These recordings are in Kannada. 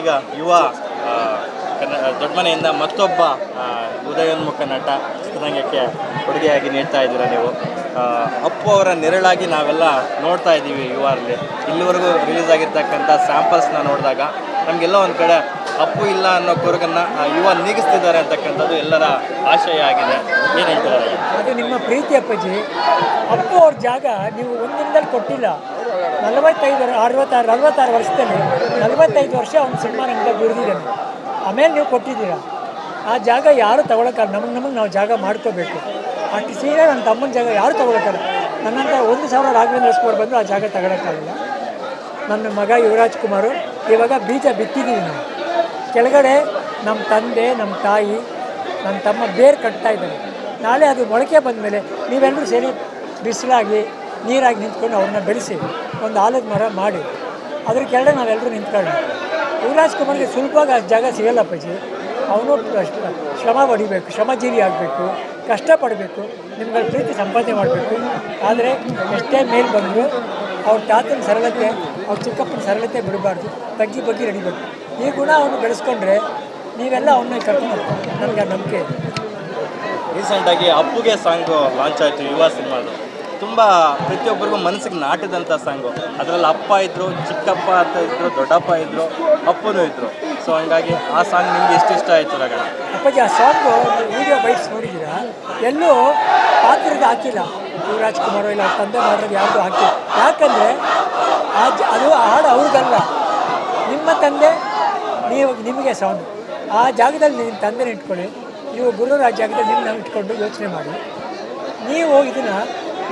ಈಗ ಯುವ ದೊಡ್ಡ ಮನೆಯಿಂದ ಮತ್ತೊಬ್ಬ ಉದಯೋನ್ಮುಖ ನಟ ಚಿತ್ರರಂಗಕ್ಕೆ ಕೊಡುಗೆಯಾಗಿ ನೀಡ್ತಾ ಇದ್ದೀರಾ ನೀವು. ಅಪ್ಪು ಅವರ ನೆರಳಾಗಿ ನಾವೆಲ್ಲ ನೋಡ್ತಾ ಇದ್ದೀವಿ ಯುವ ಅಲ್ಲಿ ಇಲ್ಲಿವರೆಗೂ ರಿಲೀಸ್ ಆಗಿರ್ತಕ್ಕಂಥ ಸ್ಯಾಂಪಲ್ಸ್ನ ನೋಡಿದಾಗ ನಮಗೆಲ್ಲ ಒಂದು ಕಡೆ ಅಪ್ಪು ಇಲ್ಲ ಅನ್ನೋ ಕೊರಗನ್ನ ಯುವ ನೀಗಿಸ್ತಿದ್ದಾರೆ ಅಂತಕ್ಕಂಥದ್ದು ಎಲ್ಲರ ಆಶಯ ಆಗಿದೆ. ಏನು ಹೇಳ್ತಾರೆ? ಅದು ನಿಮ್ಮ ಪ್ರೀತಿ ಅಪ್ಪಾಜಿ, ಅಪ್ಪು ಅವ್ರ ಜಾಗ ನೀವು ಒಂದಿನದಲ್ಲಿ ಕೊಟ್ಟಿಲ್ಲ. ನಲವತ್ತೈದು ಅರವತ್ತಾರು, ನಲವತ್ತಾರು ವರ್ಷದಲ್ಲಿ, ನಲವತ್ತೈದು ವರ್ಷ ಅವ್ನು ಸಿನಿಮಾ ರಂಗದಲ್ಲಿ ದುಡಿದಿದ್ದಾನೆ ಆಮೇಲೆ ನೀವು ಕೊಟ್ಟಿದ್ದೀರಾ. ಆ ಜಾಗ ಯಾರು ತಗೊಳಕ್ಕಲ್ಲ ನಮಗೆ ನಮಗೆ ನಾವು ಜಾಗ ಮಾಡ್ಕೋಬೇಕು. ಅಷ್ಟು ಸೀರೆ ನನ್ನ ತಮ್ಮನ ಜಾಗ ಯಾರು ತಗೊಳಕ್ಕಲ್ಲ ನನ್ನಂತ ಒಂದು ಸಾವಿರ ರಾಘವೇಂದ್ರ ಸ್ಕೋರ್ ಬಂದು ಆ ಜಾಗ ತಗೊಳಕ್ಕಾಗಲ್ಲ. ನನ್ನ ಮಗ ಯುವರಾಜ್ ಕುಮಾರು, ಇವಾಗ ಬೀಜ ಬಿತ್ತಿದ್ದೀವಿ ನಾವು. ಕೆಳಗಡೆ ನಮ್ಮ ತಂದೆ, ನಮ್ಮ ತಾಯಿ, ನನ್ನ ತಮ್ಮ ಬೇರು ಕಟ್ತಾ ಇದ್ದಾರೆ. ನಾಳೆ ಅದು ಮೊಳಕೆ ಬಂದಮೇಲೆ ನೀವೆಲ್ಲರೂ ಸೇರಿ ಬಿಸಿಲಾಗಿ, ನೀರಾಗಿ ನಿಂತ್ಕೊಂಡು ಅವ್ರನ್ನ ಬೆಳೆಸಿ. ಒಂದು ಆಲದ ಮರ ಮಾಡಿ, ಅದ್ರ ಕೆಳಗೆ ನಾವೆಲ್ಲರೂ ನಿಂತ್ಕೊಳ್ಳೋಣ ಯುವರಾಜ್ ಕುಮಾರ್ಗೆ ಸುಲಭವಾಗಿ ಜಾಗ ಸಿಗಲ್ಲ ಅಪ್ಪಾಜಿ. ಅವನು ಶ್ರಮ ಪಡಿಬೇಕು, ಶ್ರಮಜೀವಿ ಆಗಬೇಕು, ಕಷ್ಟಪಡಬೇಕು ನಿಮ್ಗಳ ಪ್ರೀತಿ ಸಂಪಾದನೆ ಮಾಡಬೇಕು. ಆದರೆ ಎಷ್ಟೇ ಮೇಲ್ ಬಂದರೂ ಅವ್ರ ತಾತನ ಸರಳತೆ, ಅವ್ರ ಚಿಕ್ಕಪ್ಪನ ಸರಳತೆ ಬಿಡಬಾರ್ದು ತಗ್ಗಿ ಬಗ್ಗಿ ನಡಿಬೇಕು. ಈ ಗುಣ ಅವನು ಬೆಳೆಸ್ಕೊಂಡ್ರೆ ನೀವೆಲ್ಲ ಅವನ್ನ ಕರ್ಕೊಂಡು ನನಗೆ ನಂಬಿಕೆ ರೀಸೆಂಟಾಗಿ ಅಪ್ಪುಗೆ ಸಾಂಗು ಲಾಂಚ್ ಆಯಿತು ಯುವ ಸಿನಿಮಾದು. ತುಂಬ ಪ್ರತಿಯೊಬ್ಬರಿಗೂ ಮನಸ್ಸಿಗೆ ನಾಟಿದಂಥ ಸಾಂಗು. ಅದರಲ್ಲಿ ಅಪ್ಪ ಇದ್ದರು ಚಿಕ್ಕಪ್ಪ ಅಂತ ಇದ್ದರು ದೊಡ್ಡಪ್ಪ ಇದ್ದರು ಅಪ್ಪನೂ ಇದ್ದರು ಸೊ ಹಂಗಾಗಿ ಆ ಸಾಂಗ್ ನಿಮ್ಗೆ ಎಷ್ಟು ಇಷ್ಟ ಆಯಿತು ರಗಣ ಅಪ್ಪಾಜಿ, ಆ ಸಾಂಗು ವೀಡಿಯೋ ಬೈಟ್ಸ್ ನೋಡಿದ್ದೀರಾ? ಎಲ್ಲೂ ಪಾತ್ರದ ಹಾಕಿಲ್ಲ. ಯುವರಾಜ್ ಕುಮಾರ್ ಇಲ್ಲ, ತಂದೆ ಮಾಡೋದು ಯಾವುದು ಹಾಕಿಲ್ಲ. ಯಾಕಂದರೆ ಅದು ಹಾಡು ಅವ್ರಿಗಲ್ಲ ನಿಮ್ಮ ತಂದೆ, ನೀವು ನಿಮಗೆ ಸಾಂಗ್ ಆ ಜಾಗದಲ್ಲಿ ನಿಮ್ಮ ತಂದೆನ ಇಟ್ಕೊಳ್ಳಿ. ನೀವು ಗುರುರಾಜ್ ಜಾಗದಲ್ಲಿ ನಿಮ್ಮನ್ನ ಇಟ್ಕೊಂಡು ಯೋಚನೆ ಮಾಡಿ. ನೀವು ಇದನ್ನು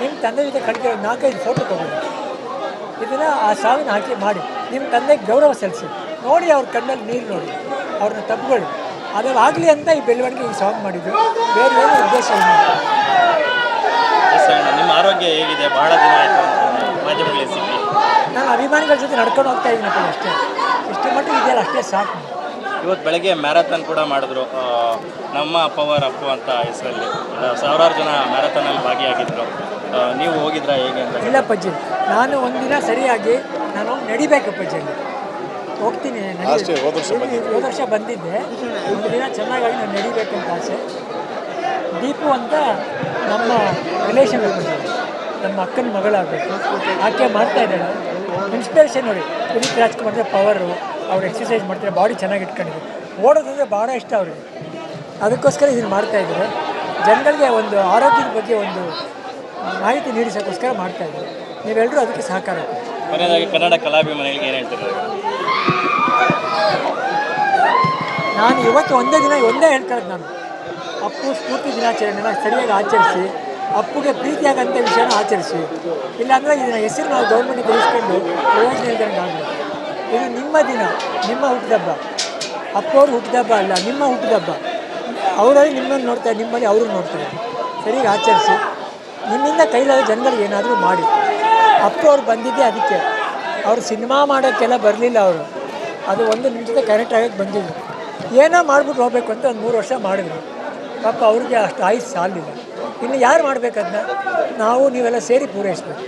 ನಿಮ್ಮ ತಂದೆ ಜೊತೆ ಕಡಿಕೆ ನಾಲ್ಕೈದು ಫೋಟೋ ತಗೊಳ್ಳಿ. ಇದನ್ನು ಆ ಸಾವಿನ ಹಾಕಿ ಮಾಡಿ. ನಿಮ್ಮ ತಂದೆಗೆ ಗೌರವ ಸಲ್ಲಿಸಿ. ನೋಡಿ ಅವ್ರ ಕಣ್ಣಲ್ಲಿ ನೀರು ನೋಡಿ. ಅವ್ರನ್ನ ತಪ್ಪುಗಳು ಅದ್ರಲ್ಲಿ ಆಗಲಿ ಅಂತ ಈ ಬೆಳವಣಿಗೆ ಈ ಸಾಂಗ್ ಮಾಡಿದ್ದು. ಬೇರೆ ಬೇರೆ ಉದ್ದೇಶ ನಿಮ್ಮ ಆರೋಗ್ಯ ಹೇಗಿದೆ? ಬಹಳ ದಿನ ಆಯಿತು ಮಾಧ್ಯಮಗಳಿಗೆ ಸಿಕ್ಕಿ. ನಾನು ಅಭಿಮಾನಿಗಳ ಜೊತೆ ನಡ್ಕೊಂಡು ಹೋಗ್ತಾ ಇದ್ದೀನಿ ಅಷ್ಟೇ. ಇಷ್ಟು ಮಟ್ಟಿಗೆ ಇದೆಯಲ್ಲ ಅಷ್ಟೇ ಸಾಕು. ಇವತ್ತು ಬೆಳಗ್ಗೆ ಮ್ಯಾರಥಾನ್ ಕೂಡ ಮಾಡಿದ್ರು ನಮ್ಮ ಪವರ್ ಅಪ್ಪು ಅಂತ ಹೆಸರಲ್ಲಿ. ಸಾವಿರಾರು ಜನ ಮ್ಯಾರಥಾನಲ್ಲಿ ಭಾಗಿಯಾಗಿದ್ದರು ನೀವು ಹೋಗಿದ್ರಾ ಹೇಗೆ ಅಂತ ಇಲ್ಲಪ್ಪಜ್ಜಿ ನಾನು ಒಂದಿನ ಸರಿಯಾಗಿ ನಾನು ನಡಿಬೇಕು ಪಜ್ಜಿಯಲ್ಲಿ ಹೋಗ್ತೀನಿ ಹೋದ ವರ್ಷ ಬಂದಿದ್ದೆ. ಒಂದು ದಿನ ಚೆನ್ನಾಗಾಗಿ ನಾನು ನಡಿಬೇಕು ಅಂತ ಆಸೆ. ದೀಪು ಅಂತ ನಮ್ಮ ರಿಲೇಷನ್ ನಮ್ಮ ಅಕ್ಕನ ಮಗಳಾಗಬೇಕು. ಆಕೆ ಮಾಡ್ತಾ ಇದ್ದಾಳೆ. ಇನ್ಸ್ಪಿರೇಷನ್ ನೋಡಿ. ಪುನೀತ್ ರಾಜ್ಕುಮಾರ್ ಪವರು ಅವ್ರು ಎಕ್ಸಸೈಸ್ ಮಾಡ್ತಾರೆ ಬಾಡಿ ಚೆನ್ನಾಗಿ ಇಟ್ಕೊಂಡಿದ್ರು ಓಡೋದಂದ್ರೆ ಭಾಳ ಇಷ್ಟ ಅವ್ರಿಗೆ. ಅದಕ್ಕೋಸ್ಕರ ಇದನ್ನು ಮಾಡ್ತಾ ಇದ್ದಾರೆ. ಜನಗಳಿಗೆ ಒಂದು ಆರೋಗ್ಯದ ಬಗ್ಗೆ ಒಂದು ಮಾಹಿತಿ ನೀಡಿಸೋಕ್ಕೋಸ್ಕರ ಮಾಡ್ತಾ ಇದ್ದಾರೆ. ನೀವೆಲ್ಲರೂ ಅದಕ್ಕೆ ಸಹಕಾರ ಕೊನೆಯದಾಗಿ ಕನ್ನಡ ಕಲಾಭಿಮಾನಿಗಳಿಗೆ ಏನು ಹೇಳ್ತಾರೆ? ನಾನು ಇವತ್ತು ಒಂದೇ ದಿನ ಒಂದೇ ಹೇಳ್ತಾಯಿದ್ದೆ ನಾನು. ಅಪ್ಪು ಸ್ಫೂರ್ತಿ ದಿನಾಚರಣೆನ ಸರಿಯಾಗಿ ಆಚರಿಸಿ ಅಪ್ಪುಗೆ ಪ್ರೀತಿಯಾಗಂಥ ವಿಷಯನ ಆಚರಿಸಿ. ಇಲ್ಲಾಂದರೆ ಇದನ್ನ ಹೆಸರು ನಾವು ಗೌರ್ಮೆಂಟ್ಗೆ ತಿಳಿಸ್ಕೊಂಡು ಪ್ರಯೋಜನ ಇಲ್ದಂಗೆ ಆಗಬೇಕು ಇದು ನಿಮ್ಮ ದಿನ, ನಿಮ್ಮ ಹುಟ್ಟಿದಬ್ಬ ಅಪ್ಪವ್ರು ಹುಟ್ಟಿದಬ್ಬ ಅಲ್ಲ, ನಿಮ್ಮ ಹುಟ್ಟಿದಬ್ಬ ಅವರಲ್ಲಿ ನಿಮ್ಮನ್ನು ನೋಡ್ತಾರೆ, ನಿಮ್ಮಲ್ಲಿ ಅವರು ನೋಡ್ತಾರೆ. ಸರಿಯಾಗಿ ಆಚರಿಸಿ. ನಿಮ್ಮಿಂದ ಕೈಲಾದ ಜನಗಳಿಗೆ ಏನಾದರೂ ಮಾಡಿ. ಅಪ್ಪ ಅವ್ರು ಬಂದಿದ್ದೆ ಅದಕ್ಕೆ. ಅವರು ಸಿನಿಮಾ ಮಾಡೋಕ್ಕೆಲ್ಲ ಬರಲಿಲ್ಲ ಅವರು. ಅದು ಒಂದು ನಿಮಿಷದ ಕರೆಕ್ಟ್ ಆಗೋಕ್ಕೆ ಬಂದಿದ್ರು. ಏನೋ ಮಾಡ್ಬಿಟ್ಟು ಹೋಗ್ಬೇಕು ಅಂತ ಒಂದು ಮೂರು ವರ್ಷ ಮಾಡಿದ್ರು. ಪಾಪ ಅವ್ರಿಗೆ ಅಷ್ಟು ಆಯುಸ್ ಸಾಲಿಲ್ಲ ಇನ್ನು ಯಾರು ಮಾಡಬೇಕದನ್ನ ನಾವು, ನೀವೆಲ್ಲ ಸೇರಿ ಪೂರೈಸ್ಬೇಕು.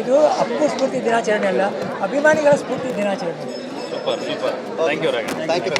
ಇದು ಅಪ್ಪು ಸ್ಫೂರ್ತಿ ದಿನಾಚರಣೆ ಅಲ್ಲ ಅಭಿಮಾನಿಗಳ ಸ್ಫೂರ್ತಿ ದಿನಾಚರಣೆ. Super super thank you thank you